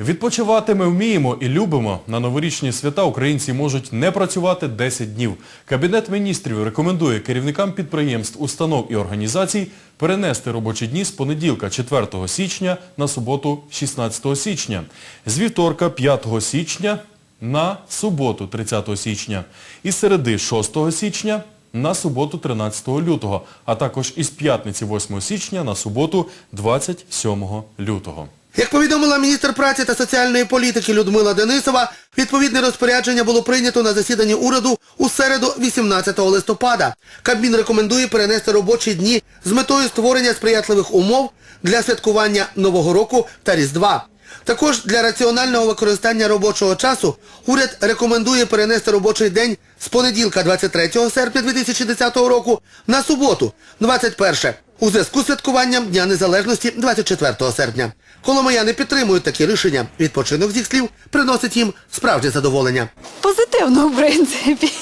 Відпочивати ми вміємо і любимо. На новорічні свята українці можуть не працювати 10 днів. Кабінет міністрів рекомендує керівникам підприємств, установ і організацій перенести робочі дні з понеділка 4 січня на суботу 16 січня, з вівторка 5 січня на суботу 30 січня і з середи 6 січня на суботу 13 лютого, а також із п'ятниці 8 січня на суботу 27 лютого. Як повідомила міністр праці та соціальної політики Людмила Денисова, відповідне розпорядження було прийнято на засіданні уряду у середу 18 листопада. Кабмін рекомендує перенести робочі дні з метою створення сприятливих умов для святкування Нового року та Різдва. Також для раціонального використання робочого часу уряд рекомендує перенести робочий день з понеділка 23 серпня 2010 року на суботу 21 у зв'язку з святкуванням Дня Незалежності 24 серпня. Коломияни підтримують такі рішення. Відпочинок з їх слів приносить їм справжнє задоволення. Позитивно, в принципі.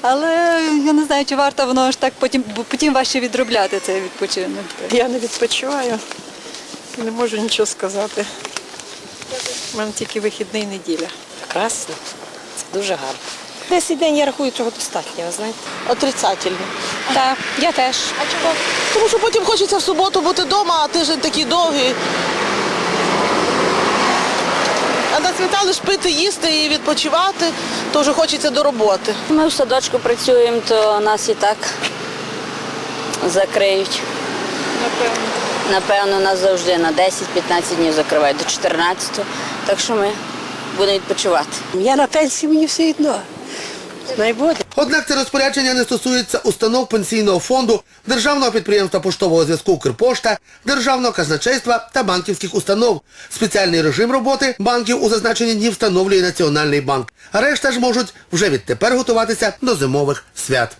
Але я не знаю, чи варто воно ж так потім, бо потім важче відробляти цей відпочинок. Я не відпочиваю, не можу нічого сказати. У мене тільки вихідний неділя. Прекрасно. Це дуже гарно. Десять день, я рахую, цього достатньо, ви знаєте. Отрицательно. Так, я теж. А чого? Тому що потім хочеться в суботу бути вдома, а тиждень такий довгий. А на свята лиш пити, їсти і відпочивати, то вже хочеться до роботи. Ми в садочку працюємо, то нас і так закриють. Напевно. Напевно, нас завжди на 10-15 днів закривають до 14 Так що ми будемо відпочивати. Я на пенсії, мені все одно. Найбуде. Однак це розпорядження не стосується установ пенсійного фонду, державного підприємства поштового зв'язку «Укрпошта», державного казначейства та банківських установ. Спеціальний режим роботи банків у зазначені дні встановлює Національний банк. Решта ж можуть вже відтепер готуватися до зимових свят.